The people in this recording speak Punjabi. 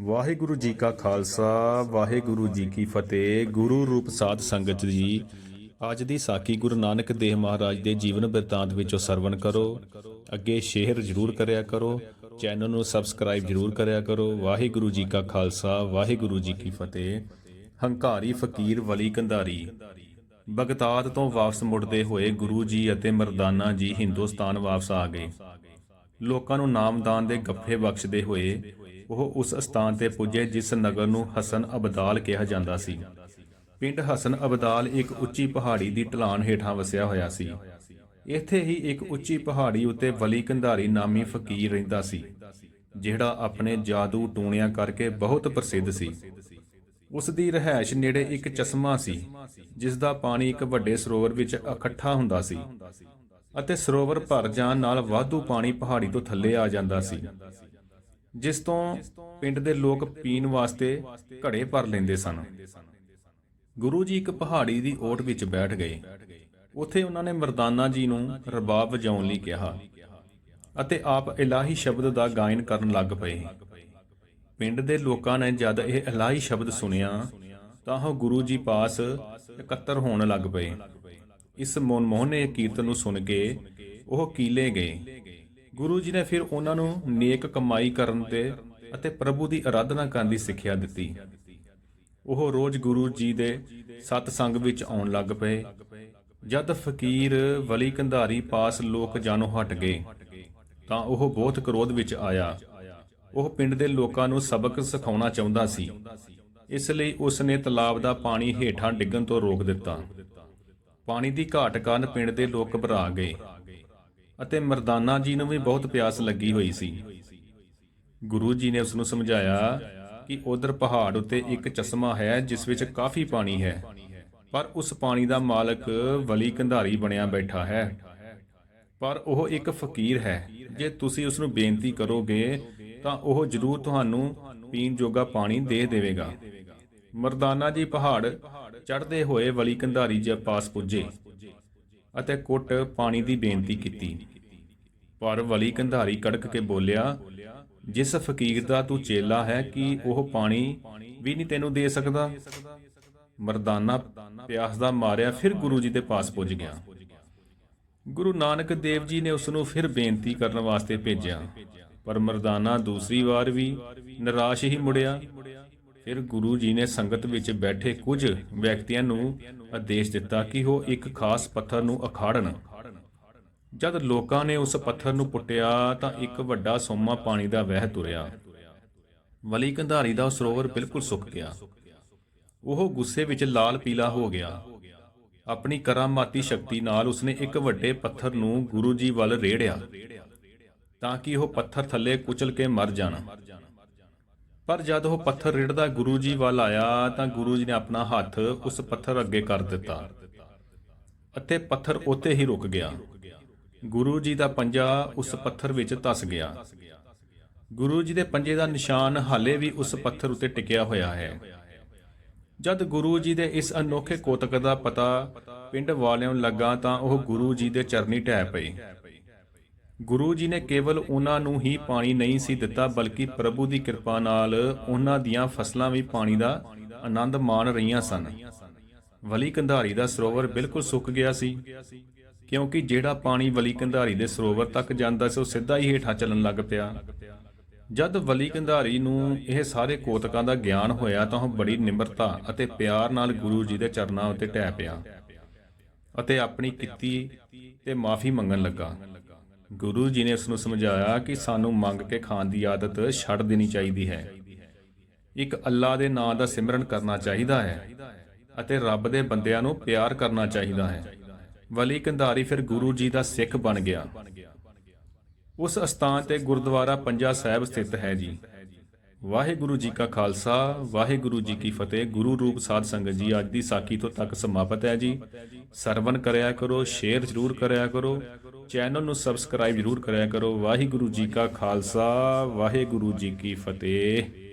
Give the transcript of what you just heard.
ਵਾਹਿਗੁਰੂ ਜੀ ਕਾ ਖਾਲਸਾ, ਵਾਹਿਗੁਰੂ ਜੀ ਕੀ ਫਤਿਹ। ਗੁਰੂ ਰੂਪ ਸਾਧ ਸੰਗਤ ਜੀ, ਅੱਜ ਦੀ ਸਾਖੀ ਗੁਰੂ ਨਾਨਕ ਦੇਵ ਮਹਾਰਾਜ ਦੇ ਜੀਵਨ ਬਿਰਤਾਂਤ ਵਿੱਚੋਂ ਸਰਵਣ ਕਰੋ। ਅੱਗੇ ਸ਼ੇਅਰ ਜ਼ਰੂਰ ਕਰਿਆ ਕਰੋ, ਚੈਨਲ ਨੂੰ ਸਬਸਕ੍ਰਾਈਬ ਜ਼ਰੂਰ ਕਰਿਆ ਕਰੋ। ਵਾਹਿਗੁਰੂ ਜੀ ਕਾ ਖਾਲਸਾ, ਵਾਹਿਗੁਰੂ ਜੀ ਕੀ ਫਤਿਹ। ਹੰਕਾਰੀ ਫਕੀਰ ਵਲੀ ਕੰਧਾਰੀ। ਬਗਦਾਦ ਤੋਂ ਵਾਪਸ ਮੁੜਦੇ ਹੋਏ ਗੁਰੂ ਜੀ ਅਤੇ ਮਰਦਾਨਾ ਜੀ ਹਿੰਦੁਸਤਾਨ ਵਾਪਸ ਆ ਗਏ। ਲੋਕਾਂ ਨੂੰ ਨਾਮਦਾਨ ਦੇ ਗੱਫੇ ਬਖਸ਼ਦੇ ਹੋਏ ਉਹ ਉਸ ਸਥਾਨ ਤੇ ਪੁੱਜੇ ਜਿਸ ਨਗਰ ਨੂੰ ਹਸਨ ਅਬਦਾਲ ਕਿਹਾ ਜਾਂਦਾ ਸੀ। ਪਿੰਡ ਹਸਨ ਅਬਦਾਲ ਇੱਕ ਉੱਚੀ ਪਹਾੜੀ ਦੀ ਢਲਾਨ ਹੇਠਾਂ ਵਸਿਆ ਹੋਇਆ ਸੀ। ਇੱਥੇ ਹੀ ਇੱਕ ਉੱਚੀ ਪਹਾੜੀ ਉੱਤੇ ਵਲੀ ਕੰਧਾਰੀ ਨਾਮੀ ਫਕੀਰ ਰਹਿੰਦਾ ਸੀ, ਜਿਹੜਾ ਆਪਣੇ ਜਾਦੂ ਟੂਣਿਆਂ ਕਰਕੇ ਬਹੁਤ ਪ੍ਰਸਿੱਧ ਸੀ। ਉਸ ਦੀ ਰਹਿائش ਨੇੜੇ ਇੱਕ ਚਸ਼ਮਾ ਸੀ ਜਿਸ ਦਾ ਪਾਣੀ ਇੱਕ ਵੱਡੇ ਸਰੋਵਰ ਵਿੱਚ ਇਕੱਠਾ ਹੁੰਦਾ ਸੀ। ਅਤੇ ਸਰੋਵਰ ਭਰ ਜਾਣ ਨਾਲ ਵਾਧੂ ਪਾਣੀ ਪਹਾੜੀ ਤੋਂ ਥੱਲੇ ਆ ਜਾਂਦਾ ਸੀ, ਜਿਸ ਤੋਂ ਪਿੰਡ ਦੇ ਲੋਕ ਪੀਣ ਵਾਸਤੇ ਘੜੇ ਭਰ ਲੈਂਦੇ ਸਨ। ਗੁਰੂ ਜੀ ਇੱਕ ਪਹਾੜੀ ਦੀ ਓਟ ਵਿੱਚ ਬੈਠ ਗਏ। ਉੱਥੇ ਉਹਨਾਂ ਨੇ ਮਰਦਾਨਾ ਜੀ ਨੂੰ ਰਬਾਬ ਵਜਾਉਣ ਲਈ ਕਿਹਾ ਅਤੇ ਆਪ ਇਲਾਹੀ ਸ਼ਬਦ ਦਾ ਗਾਇਨ ਕਰਨ ਲੱਗ ਪਏ। ਪਿੰਡ ਦੇ ਲੋਕਾਂ ਨੇ ਜਦ ਇਹ ਇਲਾਹੀ ਸ਼ਬਦ ਸੁਣਿਆ ਤਾਂ ਉਹ ਗੁਰੂ ਜੀ ਪਾਸ ਇਕੱਤਰ ਹੋਣ ਲੱਗ ਪਏ। ਇਸ ਮਨਮੋਹਨੇ ਕੀਰਤਨ ਨੂੰ ਸੁਣ ਕੇ ਉਹ ਕੀਲੇ ਗਏ। ਗੁਰੂ ਜੀ ਨੇ ਫਿਰ ਉਹਨਾਂ ਨੂੰ ਨੇਕ ਕਮਾਈ ਕਰਨ ਤੇ ਅਤੇ ਪ੍ਰਭੂ ਦੀ ਆਰਾਧਨਾ ਕਰਨ ਦੀ ਸਿੱਖਿਆ ਦਿੱਤੀ। ਉਹ ਰੋਜ਼ ਗੁਰੂ ਜੀ ਦੇ ਸਤ ਸੰਗ ਵਿੱਚ ਆਉਣ ਲੱਗ ਪਏ। ਜਦ ਫਕੀਰ ਵਲੀ ਕੰਧਾਰੀ ਪਾਸ ਲੋਕ ਜਾਣੋ ਹਟ ਗਏ, ਤਾਂ ਉਹ ਬਹੁਤ ਕ੍ਰੋਧ ਵਿੱਚ ਆਇਆ। ਉਹ ਪਿੰਡ ਦੇ ਲੋਕਾਂ ਨੂੰ ਸਬਕ ਸਿਖਾਉਣਾ ਚਾਹੁੰਦਾ ਸੀ। ਇਸ ਲਈ ਉਸ ਨੇ ਤਲਾਬ ਦਾ ਪਾਣੀ ਹੇਠਾਂ ਡਿੱਗਣ ਤੋਂ ਰੋਕ ਦਿੱਤਾ। ਪਾਣੀ ਦੀ ਘਾਟ ਕਾਰਨ ਪਿੰਡ ਦੇ ਲੋਕ ਘਬਰਾ ਗਏ ਅਤੇ ਮਰਦਾਨਾ ਜੀ ਨੂੰ ਵੀ ਬਹੁਤ ਪਿਆਸ ਲੱਗੀ ਹੋਈ ਸੀ। ਗੁਰੂ ਜੀ ਨੇ ਉਸ ਨੂੰ ਸਮਝਾਇਆ ਕਿ ਉਧਰ ਪਹਾੜ ਉੱਤੇ ਇੱਕ ਚਸ਼ਮਾ ਹੈ, ਜਿਸ ਵਿੱਚ ਕਾਫੀ ਪਾਣੀ ਹੈ, ਪਰ ਉਸ ਪਾਣੀ ਦਾ ਮਾਲਕ ਵਲੀ ਕੰਧਾਰੀ ਬਣਿਆ ਬੈਠਾ ਹੈ। ਪਰ ਉਹ ਇੱਕ ਫਕੀਰ ਹੈ। ਜੇ ਤੁਸੀਂ ਉਸ ਨੂੰ ਬੇਨਤੀ ਕਰੋਗੇ, ਤਾਂ ਉਹ ਜ਼ਰੂਰ ਤੁਹਾਨੂੰ ਪੀਣ ਜੋਗਾ ਪਾਣੀ ਦੇ ਦੇਵੇਗਾ। ਮਰਦਾਨਾ ਜੀ ਪਹਾੜ ਚੜ੍ਹਦੇ ਹੋਏ ਵਲੀ ਕੰਧਾਰੀ ਜੀ ਪਾਸ ਪੁੱਜੇ ਅਤੇ ਕੁੱਟ ਪਾਣੀ ਦੀ ਬੇਨਤੀ ਕੀਤੀ। ਪਰ ਵਲੀ ਕੰਧਾਰੀ ਕੜਕ ਕੇ ਬੋਲਿਆ, ਜਿਸ ਫਕੀਰ ਦਾ ਤੂੰ ਚੇਲਾ ਹੈ ਕਿ ਉਹ ਪਾਣੀ ਵੀ ਨਹੀਂ ਤੈਨੂੰ ਦੇ ਸਕਦਾ? ਮਰਦਾਨਾ ਪਿਆਸ ਦਾ ਮਾਰਿਆ ਫਿਰ ਗੁਰੂ ਜੀ ਦੇ ਪਾਸ ਪੁੱਜ ਗਿਆ। ਗੁਰੂ ਨਾਨਕ ਦੇਵ ਜੀ ਨੇ ਉਸ ਨੂੰ ਫਿਰ ਬੇਨਤੀ ਕਰਨ ਵਾਸਤੇ ਭੇਜਿਆ। ਪਰ ਮਰਦਾਨਾ ਦੂਸਰੀ ਵਾਰ ਵੀ ਨਿਰਾਸ਼ ਹੀ ਮੁੜਿਆ ਫਿਰ ਗੁਰੂ ਜੀ ਨੇ ਸੰਗਤ ਵਿੱਚ ਬੈਠੇ ਕੁਝ ਵਿਅਕਤੀਆਂ ਨੂੰ ਆਦੇਸ਼ ਦਿੱਤਾ ਕਿ ਉਹ ਇੱਕ ਖਾਸ ਪੱਥਰ ਨੂੰ ਅਖਾੜਨ। ਜਦ ਲੋਕਾਂ ਨੇ ਉਸ ਪੱਥਰ ਨੂੰ ਪੁੱਟਿਆ ਤਾਂ ਇੱਕ ਵੱਡਾ ਸੋਮਾ ਪਾਣੀ ਦਾ ਵਹਿ ਤੁਰਿਆ। ਵਲੀ ਕੰਧਾਰੀ ਦਾ ਸਰੋਵਰ ਬਿਲਕੁਲ ਸੁੱਕ ਗਿਆ। ਉਹ ਗੁੱਸੇ ਵਿੱਚ ਲਾਲ ਪੀਲਾ ਹੋ ਗਿਆ। ਆਪਣੀ ਕਰਾਮਾਤੀ ਸ਼ਕਤੀ ਨਾਲ ਉਸਨੇ ਇੱਕ ਵੱਡੇ ਪੱਥਰ ਨੂੰ ਗੁਰੂ ਜੀ ਵੱਲ ਰੇੜਿਆ ਤਾਂ ਕਿ ਉਹ ਪੱਥਰ ਥੱਲੇ ਕੁਚਲ ਕੇ ਮਰ ਜਾਣ। ਪਰ ਜਦ ਉਹ ਪੱਥਰ ਰਿੜਦਾ ਗੁਰੂ ਜੀ ਵੱਲ ਆਇਆ ਤਾਂ ਗੁਰੂ ਜੀ ਨੇ ਆਪਣਾ ਹੱਥ ਉਸ ਪੱਥਰ ਅੱਗੇ ਕਰ ਦਿੱਤਾ ਅਤੇ ਪੱਥਰ ਉੱਥੇ ਹੀ ਰੁਕ ਗਿਆ। ਗੁਰੂ ਜੀ ਦਾ ਪੰਜਾ ਉਸ ਪੱਥਰ ਵਿੱਚ ਧਸ ਗਿਆ। ਗੁਰੂ ਜੀ ਦੇ ਪੰਜੇ ਦਾ ਨਿਸ਼ਾਨ ਹਾਲੇ ਵੀ ਉਸ ਪੱਥਰ ਉੱਤੇ ਟਿਕਿਆ ਹੋਇਆ ਹੈ। ਜਦ ਗੁਰੂ ਜੀ ਦੇ ਇਸ ਅਨੋਖੇ ਕੋਤਕ ਦਾ ਪਤਾ ਪਿੰਡ ਵਾਲਿਆਂ ਨੂੰ ਲੱਗਾ ਤਾਂ ਉਹ ਗੁਰੂ ਜੀ ਦੇ ਚਰਨੀ ਢਹਿ ਪਏ। ਗੁਰੂ ਜੀ ਨੇ ਕੇਵਲ ਉਹਨਾਂ ਨੂੰ ਹੀ ਪਾਣੀ ਨਹੀਂ ਸੀ ਦਿੱਤਾ, ਬਲਕਿ ਪ੍ਰਭੂ ਦੀ ਕਿਰਪਾ ਨਾਲ ਉਹਨਾਂ ਦੀਆਂ ਫਸਲਾਂ ਵੀ ਪਾਣੀ ਦਾ ਆਨੰਦ ਮਾਣ ਰਹੀਆਂ ਸਨ। ਵਲੀ ਕੰਧਾਰੀ ਦਾ ਸਰੋਵਰ ਬਿਲਕੁਲ ਸੁੱਕ ਗਿਆ ਸੀ, ਕਿਉਂਕਿ ਜਿਹੜਾ ਪਾਣੀ ਵਲੀ ਕੰਧਾਰੀ ਦੇ ਸਰੋਵਰ ਤੱਕ ਜਾਂਦਾ ਸੀ, ਉਹ ਸਿੱਧਾ ਹੀ ਹੇਠਾਂ ਚੱਲਣ ਲੱਗ ਪਿਆ। ਜਦ ਵਲੀ ਕੰਧਾਰੀ ਨੂੰ ਇਹ ਸਾਰੇ ਕੋਤਕਾਂ ਦਾ ਗਿਆਨ ਹੋਇਆ, ਤਾਂ ਉਹ ਬੜੀ ਨਿਮਰਤਾ ਅਤੇ ਪਿਆਰ ਨਾਲ ਗੁਰੂ ਜੀ ਦੇ ਚਰਨਾਂ ਉੱਤੇ ਟਹਿ ਪਿਆ ਅਤੇ ਆਪਣੀ ਕੀਤੀ ਤੇ ਮਾਫੀ ਮੰਗਣ ਲੱਗਾ। ਗੁਰੂ ਜੀ ਨੇ ਉਸ ਨੂੰ ਸਮਝਾਇਆ ਕਿ ਸਾਨੂੰ ਮੰਗ ਕੇ ਖਾਣ ਦੀ ਆਦਤ ਛੱਡ ਦੇਣੀ ਚਾਹੀਦੀ ਹੈ। ਇੱਕ ਅੱਲਾ ਦੇ ਨਾਂ ਦਾ ਸਿਮਰਨ ਕਰਨਾ ਚਾਹੀਦਾ ਹੈ ਅਤੇ ਰੱਬ ਦੇ ਬੰਦਿਆਂ ਨੂੰ ਪਿਆਰ ਕਰਨਾ ਚਾਹੀਦਾ ਹੈ। ਵਲੀ ਕੰਧਾਰੀ ਫਿਰ ਗੁਰੂ ਜੀ ਦਾ ਸਿੱਖ ਬਣ ਗਿਆ। ਉਸ ਅਸਥਾਨ ਤੇ ਗੁਰਦੁਆਰਾ ਪੰਜਾ ਸਾਹਿਬ ਸਥਿਤ ਹੈ ਜੀ। ਵਾਹਿਗੁਰੂ ਜੀ ਕਾ ਖਾਲਸਾ, ਵਾਹਿਗੁਰੂ ਜੀ ਕੀ ਫਤਿਹ। ਗੁਰੂ ਰੂਪ ਸਾਧ ਸੰਗਤ ਜੀ, ਅੱਜ ਦੀ ਸਾਖੀ ਤੋਂ ਤੱਕ ਸਮਾਪਤ ਹੈ ਜੀ। ਸਰਵਨ ਕਰਿਆ ਕਰੋ, ਸ਼ੇਅਰ ਜ਼ਰੂਰ ਕਰਿਆ ਕਰੋ, ਚੈਨਲ ਨੂੰ ਸਬਸਕ੍ਰਾਈਬ ਜ਼ਰੂਰ ਕਰਿਆ ਕਰੋ। ਵਾਹਿਗੁਰੂ ਜੀ ਕਾ ਖਾਲਸਾ, ਵਾਹਿਗੁਰੂ ਜੀ ਕੀ ਫਤਿਹ।